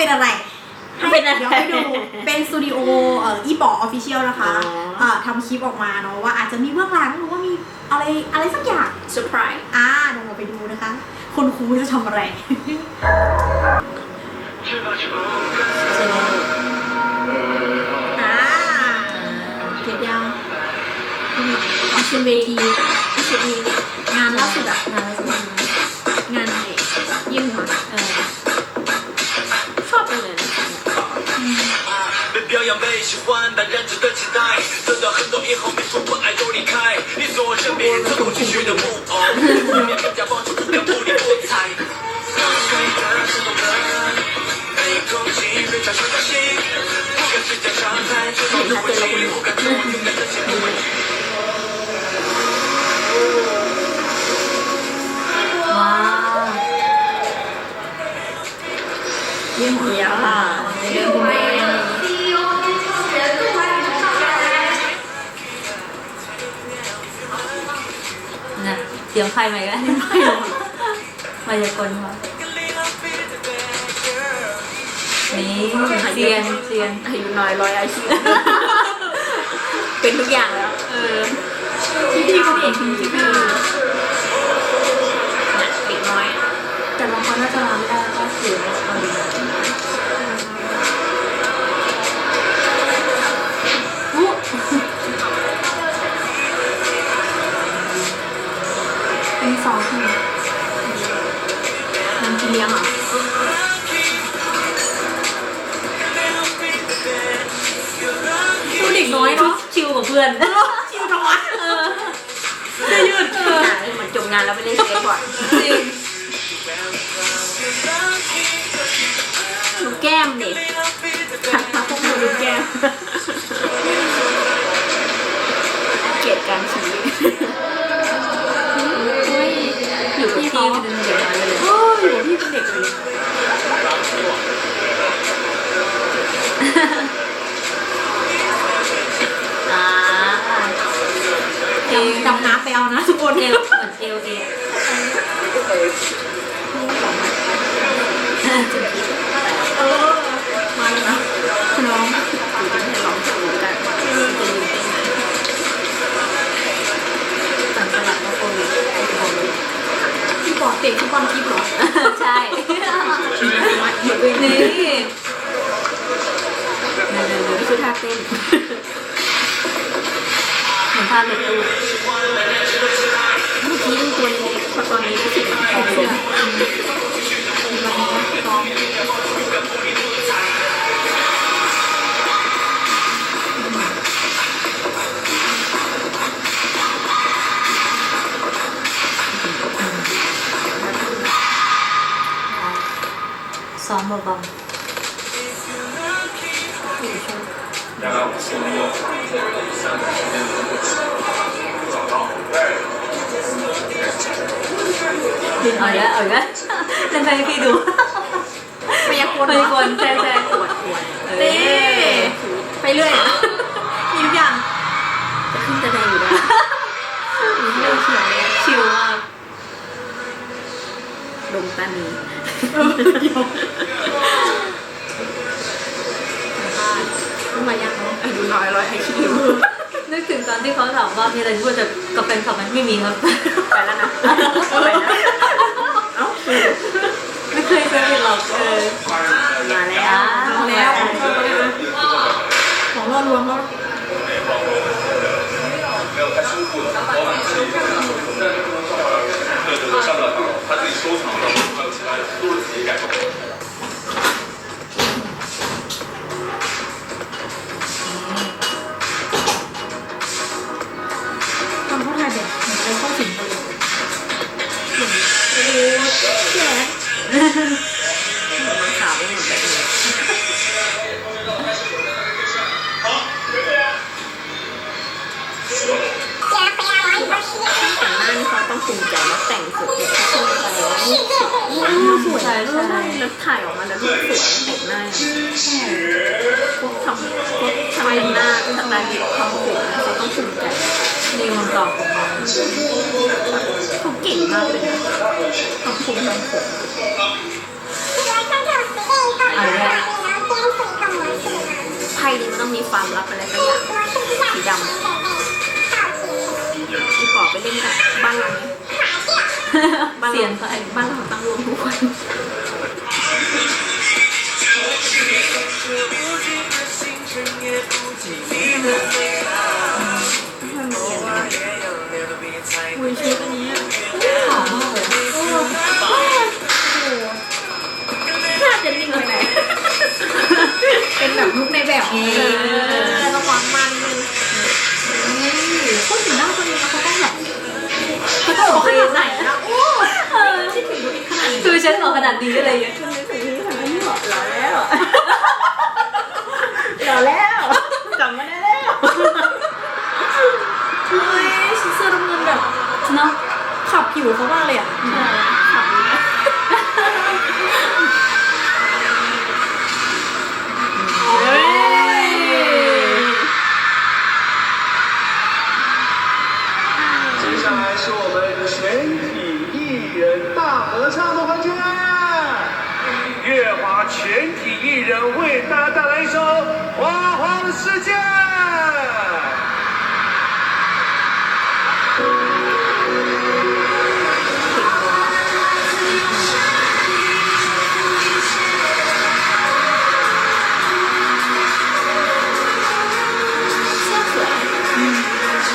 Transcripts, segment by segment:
เป็นอะไรให้เป็นอะไรเดี๋ยวให้ดู เป็นสตูดิโอเอ่ออีบอกออฟฟิเชียลนะคะอ๋อเอ่อทำคลิปออกมาเนาะว่าอาจจะมีเบื้องหลังหรือว่ามีอะไรอะไรสักอย่าง เซอร์ไพรส์อ่าเดี๋ยวเราไปดูนะคะ คุณครูจะทำอะไรอ่าเก็บยังขอชิมเวทีชิมง 喜欢但人值的期待得到很多以后没说不爱又离开。你坐我身边像不知趣的木偶我的更加爆炸不不理不睬我又想你的人没口气非常伤身体我跟随伤害就让我活不敢感觉我永远不会 นะเตรียมใครมาอีกันมายากลมานี่เซียนเซียนอายุน้อยร้อยอาชีพเป็นทุกอย่างแล้ว เออพี่พี่เขาเอกจริงๆ เลี้ยงเหรอดูเด็กน้อยเนาะชิวกับเพื่อน ชิวจังวะเออเสื้อยืดเออเหมือนจบงานแล้วไปเล่นสเก็ตบอร์ดจริงดูแก้มดิพวก เป็นเด็กเลยอ่าเอวดำน้ำไปเอานะทุกคนเอวเหมือนเอวเอวเออมาแล้วนะ เตะฟุตบอลทิพย์เหรอใช่หยุดด้วยนี่นี่นี่นี่นี่คือท่าเต้นเหมือนภาพรถตู้เมื่อกี้ดูตัวเล็กพอตอนนี้รู้สึกเหมือนของลงซ้อ เบาๆแล้วดึงเอาละเอาละเล่นไปพี่ดูไพยากรณ์พยากรแซ่แซ่ปวดปวดไปเรื่อยมีทุกอย่างจะขึ้นจะแดงอยู่ได้ไม่เขียวเลยชิวมากดงตานียังเนาะ อายุน้อยร้อยอาชีพ นึกถึงตอนที่เขาถามว่ามีอะไรที่พูดจะกับแฟนคลับไหมไม่มีครับ ไปแล้วนะไปนะเอ้าคือ ไม่เคยเจอหรอกเออ มาแล้ว เอาแล้วของชอบก็ได้นะของล่อลวงเขา 没有太舒服了，老板自己对对对，上不了档了，他自己收藏的， งหน้านี่เขาต้องภูมิใจนะแต่งสุดเนี่ยเขาขึ้นไปแล้วนี่สวยใช่แล้วถ่ายออกมาแล้วรูปสวยแต่งหน้าพวกทำพวกทำหน้าทำลายดิบทำผมเขาต้องภูมิใจนี่มันตอของมันเขาเก่งมากเลยนะทำผมทำผมเอาละนี้มันต้องมีความลับอะไรสักอย่างสีดำ พี่ปอไปเล่นกับบ้านเราไหมบ้านราเสียงไฟบ้านเราตั้งรวมทุกคนมันเรียนอะไรคุยชุดอันนี้อะหอมมากเลยน่าจะนิ่งไปไหนเป็นแบบลุกในแบบไงเออระวังมันนึ ดนี้อะไรเงี้ยมันนึกถึงที่ทำให้หล่อหล่อแล้วหล่อแล้วจำไม่ได้แล้วเฮ้ยเสื้อน้ำเงินแบบเนาะขับผิวเขามากเลยอะขับ 乐华全体艺人为大家带来一首《花花的世界》。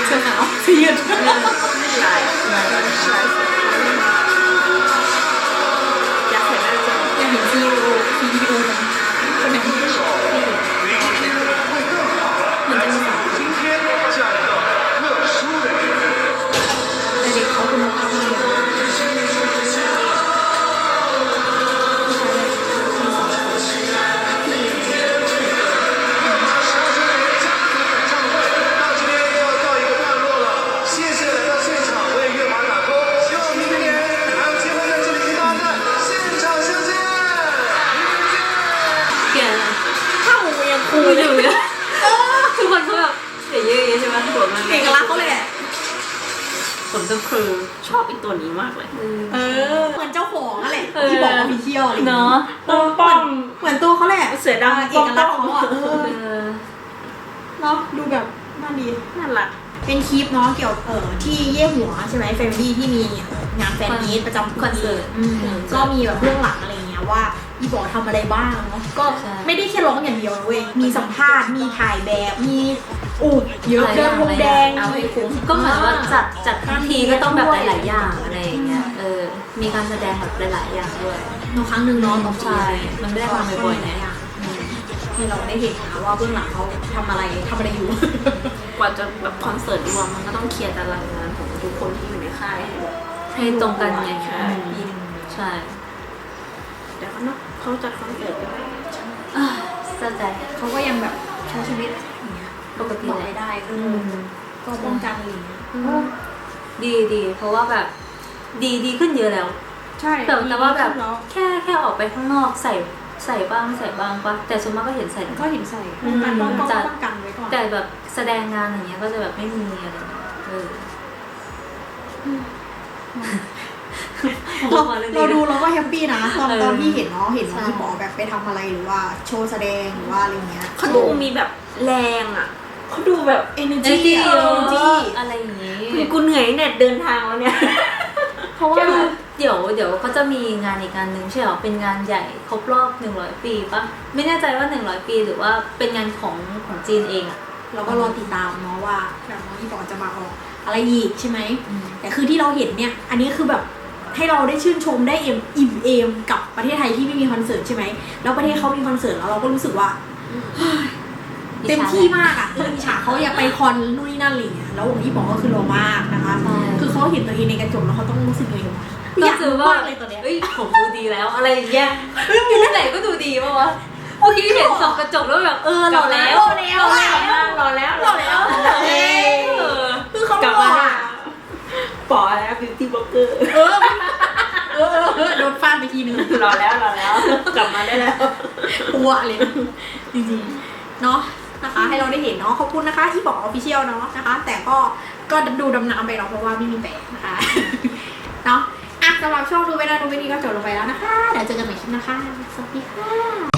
真的啊，真的。าหมูยังคูอยู่เนี่ยทุกคนเขาแบบเสียเยอะๆใช่ไหมหัวมันเอกลักษณ์เขาเลยแหละผมจะคือชอบอีกตัวนี้มากเลย เออเหมือนเจ้าของนั่นแหละเออที่บอกว่ามีเที่ยวอะไรอย่างงี้เนาะเออป้องเหมือนตัวเขาแหละเสือดำเอกลักษณ์ของเขาอะเออเออเนาะดูแบบน่าดีน่ารักเป็นคลิปเนาะเกี่ยวเอ่อที่เย่หัวใช่ไหมแฟมิลี่ที่มีงานแฟนมีตประจำปีคอนเสิร์ตอืมก็มีแบบเบื้องหลังอะไรเงี้ยว่า อีบอกทำอะไรบ้างเนาะก็ใช่ไม่ได้แค่ร้องอย่างเดียวนะเว้ยมีสัมภาษณ์มีถ่ายแบบมีอุบเยอะหลายเดิอนย่างวงแดง เอาให้คุ้มก็เหมือนว่าจัดจัดทั้งทีก็ต้องแบบหลายๆอย่างอะไรอย่างเงี้ยเออมีการแสดงแบบหลายๆอย่างด้วยเนาะครั้งหนึ่งเนาะต่อปีใช่มันไม่ได้ทำบ่อยๆหลานะอย่างให้เราได้เห็นนะว่าเบื้องหลังเขาทำอะไรทำอะไรอยู่ กว่าจะแบบคอนเสิร์ตรวมมันก็ต้องเคลียร์ตารางงานของทุกคนที่อยู่ในค่ายให้แบบให้ตรงกันไงใช่อืมใช่ เดี๋ยวเขาเนาะเขาจัดคอนเสิร์ตกันอ่าเข้าใจเขาก็ยังแบบใช้ชีวิตอย่างเงี้ยปกติบอกเลไม่ยได้เออือมก็ป้องกันอะไรอย่างเงี้ยดีดีเพราะว่าแบบดีดีขึ้นเยอะแล้ว ใช่แต่แต่ว่าแบบแล้วแค่แค่ออกไปข้างนอกใส่ใส่บ้างใส่บ้างปะแต่ส่วนมากก็เห็นใส่ก็เห็นใส่ป้องกันป้องกันจัดป้องกันไว้ก่อนแต่แบบแสดงงานอย่างเงี้ยก็จะแบบไม่มีอะไรเออ เรามาองเรานี้ดูเราก็แฮปปี้นะตอนเออตอนที่เห็นเนาะเห็นน้องใช่ที่ปอแบบไปทำอะไรหรือว่าโชว์แสดงหรือว่าอะไรเงี้ยเขาดูมีแบบแรงอะเขาดูแบบเอเนเอจีจี้เอเนจีอะไรอย่างงี้คือกูเหนื่อยเนี่ยเดินทางแล้วเนี่ย เพราะว่าคือเดี๋ยวเดี๋ยวเขาจะมีงานอีกงานหนึ่งใช่เหรอเป็นงานใหญ่ครบรอบหนึ่งร้อยปีปะไม่แน่ใจว่าหนึ่งร้อยปี หรือว่าเป็นงานของของจีนเองอะเราก็รอติดตามเนาะว่าแบบน้องที่ปอจะมาออกอะไรอีกใช่ไหมอืมแต่คือที่เราเห็นเนี่ย อันนี้คือแบบ ให้เราได้ชื่นชมได้เอ็มอิ่มเอมกับประเทศไทยที่ไม่มีคอนเสิร์ตใช่ไหมแล้วประเทศเขามีคอนเสิร์ตแล้วเราก็รู้สึกว่าเต็มที่มากอะเอออิจฉาเขาอยากไปคอนนู่นนี่นั่นอะไรอย่างเงี้ยแล้วของที่บอกก็คือรอมากนะคะใช่คือเขาเห็นตัวเองในกระจกแล้วเขาต้องรู้สึกยังไงวะอก็ยากคือรู้ว่ามากเลยตอนเนี้ยเอ้ยผมดูดีแล้วอะไรอย่างเงี้ยเอ้ยอยู่ที่ไหนก็ดูดีปะวะเมื่อกี้เห็นส่องกระจกแล้วแบบเออหล่อแล้วรอแล้วรอแล้วรอแล้วรอแล้วเอเอออคือเขากลับรอมาอะ ปอแล้วบิวตี้บล็อกเกอร์เออเออเออเออโดนฟาดไปทีนึงรอแล้วรอแล้ว กลับมาได้แล้วปัวเลยนะจริงๆ เนาะนะคะ ให้เราได้เห็นเนาะขอบคุณนะคะที่บอกออฟฟิเชียลเนาะนะคะ แต่ก็ก็ดูดำน้ำไปเนาะเพราะว่าไม่มีแปะนะคะ เนาะอะสำหรับช่องดูไปนะดูไปนี่ก็จบลงไปแล้วนะคะ เดี๋ยวเจอกันใหม่คลิปนะคะ สวัสดีค่ะ